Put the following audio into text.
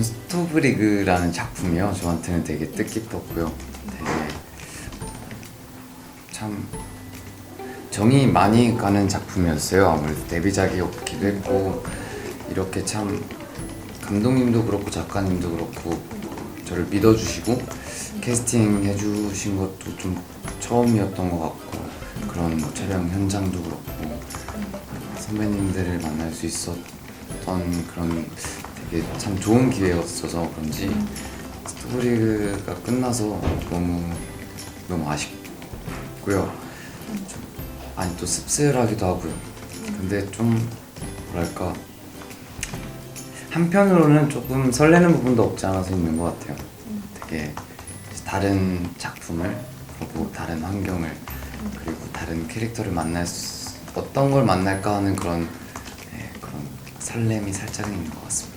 스토브리그라는 작품이요. 저한테는 되게 뜻깊었고요. 되게 참 정이 많이 가는 작품이었어요. 아무래도 데뷔작이었기도 했고 이렇게 참 감독님도 그렇고 작가님도 그렇고 저를 믿어주시고 캐스팅 해주신 것도 좀 처음이었던 것 같고 그런 촬영 현장도 그렇고 선배님들을 만날 수 있었던 그런 되게 참 좋은 기회였어서 그런지 스토리가 끝나서 너무 너무 아쉽고요. 좀 아니 또 씁쓸하기도 하고요. 근데 좀 뭐랄까 한편으로는 조금 설레는 부분도 없지 않아서 있는 것 같아요. 되게 다른 작품을 그리고 다른 환경을 그리고 다른 캐릭터를 만날 수, 어떤 걸 만날까 하는 그런 네, 그런 설렘이 살짝은 있는 것 같습니다.